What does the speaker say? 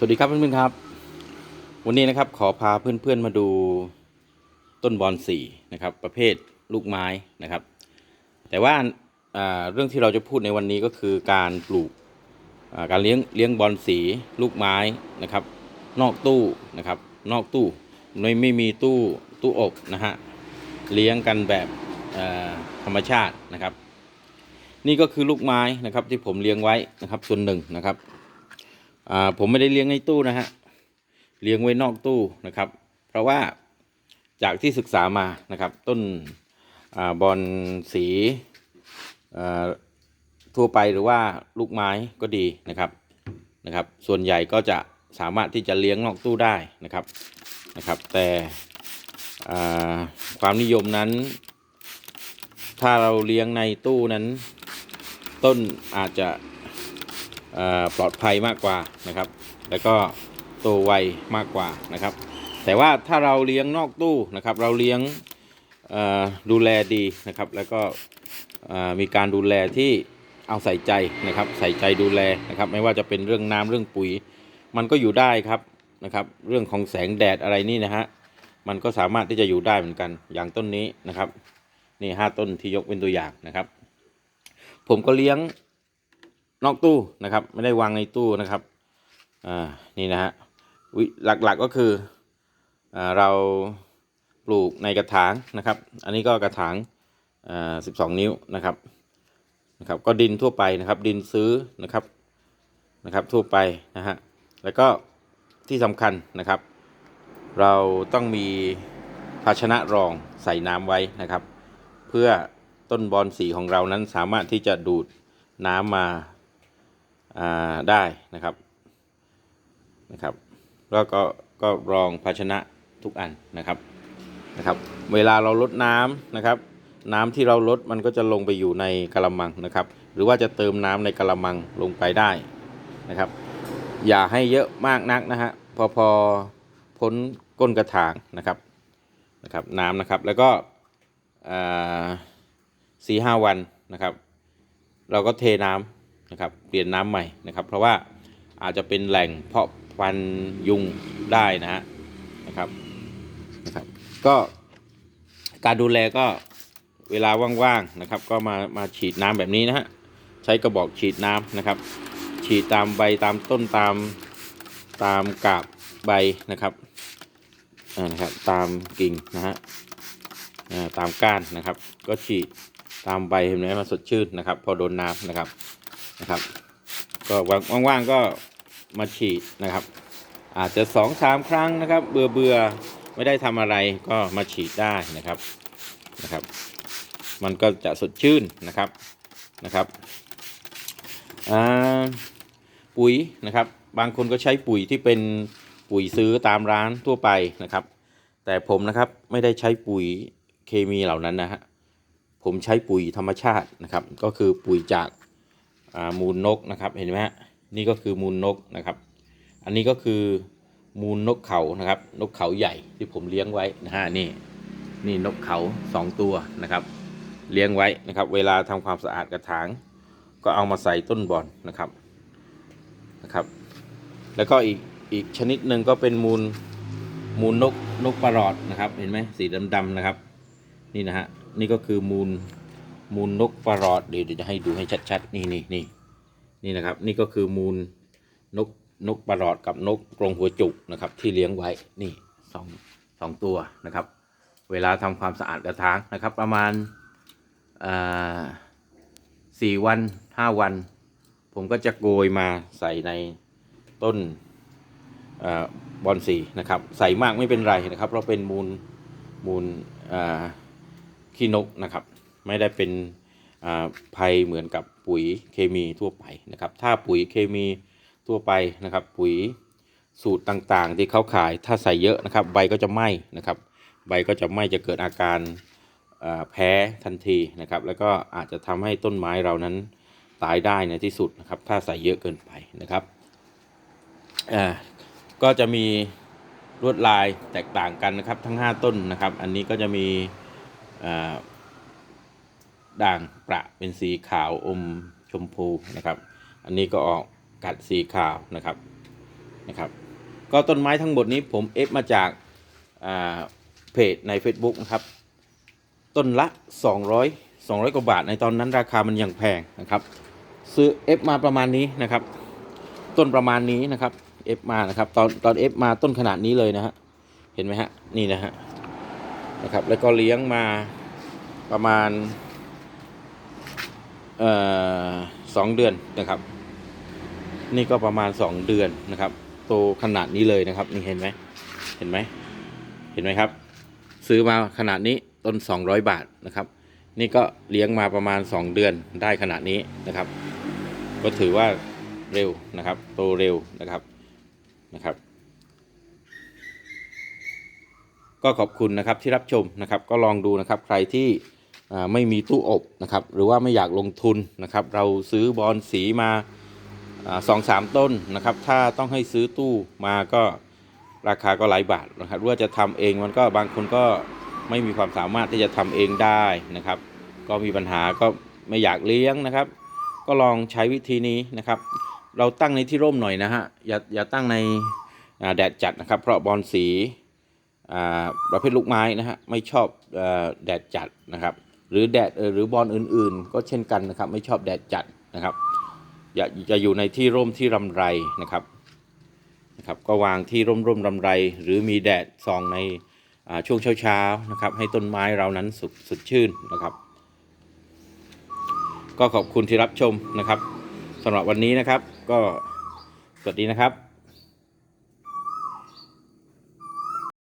สวัสดีครับเพื่อนๆครับ วันนี้นะครับขอพาเพื่อนๆมาดูต้นบอนสีนะครับ ประเภทลูกไม้นะครับ แต่ว่าเรื่องที่เราจะพูดในวันนี้ก็คือการปลูกการเลี้ยงเลี้ยงบอนสีลูกไม้นะครับ นอกตู้นะครับ นอกตู้ไม่ไม่มีตู้ตู้อบนะฮะเลี้ยงกันแบบธรรมชาตินะครับ นี่ก็คือลูกไม้นะครับที่ผมเลี้ยงไว้นะครับส่วนหนึ่งนะครับ อ่าผมไม่ได้เลี้ยงในตู้นะฮะเลี้ยงไว้นอกตู้นะครับ เพราะว่าจากที่ศึกษามานะครับ ต้นอบอลสีทั่วไปหรือว่าลูกไม้ก็ดีนะครับนะครับ ส่วนใหญ่ก็จะสามารถที่จะเลี้ยงนอกตู้ได้นะครับนะครับ แต่ความนิยมนั้น ถ้าเราเลี้ยงในตู้นั้น ต้นอาจจะ ปลอดภัยมากกว่านะครับ แล้วก็โตไวมากกว่านะครับ แต่ว่าถ้าเราเลี้ยงนอกตู้นะครับ เราเลี้ยงดูแลดีนะครับ แล้วก็มีการดูแลที่เอาใส่ใจนะครับ ใส่ใจดูแลนะครับ ไม่ว่าจะเป็นเรื่องน้ำเรื่องปุ๋ย มันก็อยู่ได้ครับนะครับ เรื่องของแสงแดดอะไรนี่นะฮะมันก็สามารถที่จะอยู่ได้เหมือนกันอย่างต้นนี้นะครับ นี่ห้าต้นที่ยกเป็นตัวอย่างนะครับ ผมก็เลี้ยง นอกตู้นะครับ ไม่ได้วางในตู้นะครับอ่านี่นะฮะวิหลักๆก็คืออ่าเราปลูกในกระถางนะครับ อันนี้ก็กระถางอ่าสิบสองนิ้วนะครับนะครับก็ดินทั่วไปนะครับ ดินซื้อนะครับนะครับทั่วไปนะฮะแล้วก็ที่สำคัญนะครับ เราต้องมีภาชนะรองใส่น้ำไว้นะครับ เพื่อต้นบอนสีของเรานั้นสามารถที่จะดูดน้ำมาอ่า ได้นะครับนะครับ แล้วก็ก็รองภาชนะทุกอันนะครับนะครับ เวลาเราลดน้ำนะครับ น้ำที่เราลดมันก็จะลงไปอยู่ในกระมังนะครับ หรือว่าจะเติมน้ำในกระมังลงไปได้นะครับ อย่าให้เยอะมากนักนะฮะพอพอพ้นก้นกระถางนะครับนะครับน้ำนะครับแล้วก็สี่ห้าวันนะครับ เราก็เทน้ำ นะครับเปลี่ยนน้ำใหม่นะครับ เพราะว่าอาจจะเป็นแหล่งเพาะพันธุ์ยุงได้นะฮะนะครับนะครับ ก็การดูแลก็เวลาว่างๆนะครับ ก็มามาฉีดน้ำแบบนี้นะฮะใช้กระบอกฉีดน้ำนะครับ ฉีดตามใบตามต้นตามตามกาบใบนะครับอ่านะครับตามกิ่งนะฮะอ่าตามก้านนะครับ ก็ฉีดตามใบเห็นไหมมันสดชื่นนะครับ พอโดนน้ำนะครับ นะครับ ก็ว่างๆก็มาฉีดนะครับ อาจจะสองสามครั้งนะครับ เบื่อเบื่อๆไม่ได้ทำอะไรก็มาฉีดได้นะครับนะครับ มันก็จะสดชื่นนะครับนะครับอ่าปุ๋ยนะครับ บางคนก็ใช้ปุ๋ยที่เป็นปุ๋ยซื้อตามร้านทั่วไปนะครับ แต่ผมนะครับไม่ได้ใช้ปุ๋ยเคมีเหล่านั้นนะฮะผมใช้ปุ๋ยธรรมชาตินะครับ ก็คือปุ๋ยจาก มูลนกนะครับเห็นไหมฮะนี่ก็คือมูลนกนะครับ อันนี้ก็คือมูลนกเขานะครับ นกเขาใหญ่ที่ผมเลี้ยงไว้นะฮะนี่นี่นกเขาสองตัวนะครับ เลี้ยงไว้นะครับ เวลาทำความสะอาดกระถาง ก็เอามาใส่ต้นบอนนะครับนะครับ แล้วก็อีกอีกชนิดหนึ่งก็เป็นมูลมูลนกนกประหลอดนะครับ เห็นไหมสีดำๆนะครับ นี่นะฮะนี่ก็คือมูล มูลนกประหลอดเดี๋ยวจะให้ดูให้ชัดๆ นี่นี่นี่นี่นะครับ นี่ก็คือมูลนกนกประหลอดกับนกกรงหัวจุกนะครับ ที่เลี้ยงไว้นี่สองสองตัวนะครับ เวลาทำความสะอาดกระถางนะครับ ประมาณอ่าสี่วันห้าวัน ผมก็จะโกยมาใส่ในต้นอาบอนสีนะครับ ใส่มากไม่เป็นไรนะครับ เพราะเป็นมูลมูลอ่าขี้นกนะครับ ไม่ได้เป็นภัยเหมือนกับปุ๋ยเคมีทั่วไปนะครับ ถ้าปุ๋ยเคมีทั่วไปนะครับ ปุ๋ยสูตรต่างๆ ที่เขาขายถ้าใส่เยอะนะครับ ใบก็จะไหม้นะครับ ใบก็จะไหม้จะเกิดอาการแพ้ทันทีนะครับ แล้วก็อาจจะทำให้ต้นไม้เรานั้นตายได้ในที่สุดนะครับ ถ้าใส่เยอะเกินไปนะครับอ่าก็จะมีลวดลายแตกต่างกันนะครับ ทั้ง 5 ต้นนะครับ อันนี้ก็จะมีอ่า ด่างประเป็นสีขาวอมชมพูนะครับ อันนี้ก็ออกกัดสีขาวนะครับนะครับ ก็ต้นไม้ทั้งหมดนี้ผมเอฟมาจากอ่าเพจใน Facebook นะครับ ต้นละ 200 200 กว่าบาทในตอนนั้นราคามันยังแพงนะครับ ซื้อเอฟมาประมาณนี้นะครับ ต้นประมาณนี้นะครับเอฟมานะครับตอนตอนเอฟมาต้นขนาดนี้เลยนะฮะเห็นไหมฮะนี่นะฮะนะครับแล้วก็เลี้ยงมาประมาณ สองเดือนนะครับ นี่ก็ประมาณสองเดือนนะครับ โตขนาดนี้เลยนะครับ นี่เห็นไหมเห็นไหมเห็นไหมครับ ซื้อมาขนาดนี้ต้น200บาทนะครับ นี่ก็เลี้ยงมาประมาณ2เดือนได้ขนาดนี้นะครับ ก็ถือว่าเร็วนะครับ โตเร็วนะครับนะครับ ก็ขอบคุณนะครับที่รับชมนะครับ ก็ลองดูนะครับใครที่ ไม่มีตู้อบนะครับ หรือว่าไม่อยากลงทุนนะครับ เราซื้อบอลสีมาสองสามต้นนะครับ ถ้าต้องให้ซื้อตู้มาก็ราคาก็หลายบาทนะครับว่าจะทำเองมันก็บางคนก็ไม่มีความสามารถที่จะทำเองได้นะครับ ก็มีปัญหาก็ไม่อยากเลี้ยงนะครับ ก็ลองใช้วิธีนี้นะครับ เราตั้งในที่ร่มหน่อยนะฮะอย่าอย่าตั้งในแดดจัดนะครับ เพราะบอลสีประเภทลูกไม้นะฮะไม่ชอบแดดจัดนะครับ หรือแดดเออหรือบอลอื่นๆ ก็เช่นกันนะครับ ไม่ชอบแดดจัดนะครับ อย่าจะอยู่ในที่ร่มที่รำไรนะครับนะครับ ก็วางที่ร่มร่มรำไร หรือมีแดดส่องในช่วงเช้าๆนะครับ ให้ต้นไม้เรานั้นสุดสดชื่นนะครับ ก็ขอบคุณที่รับชมนะครับสำหรับวันนี้นะครับ ก็สวัสดีนะครับ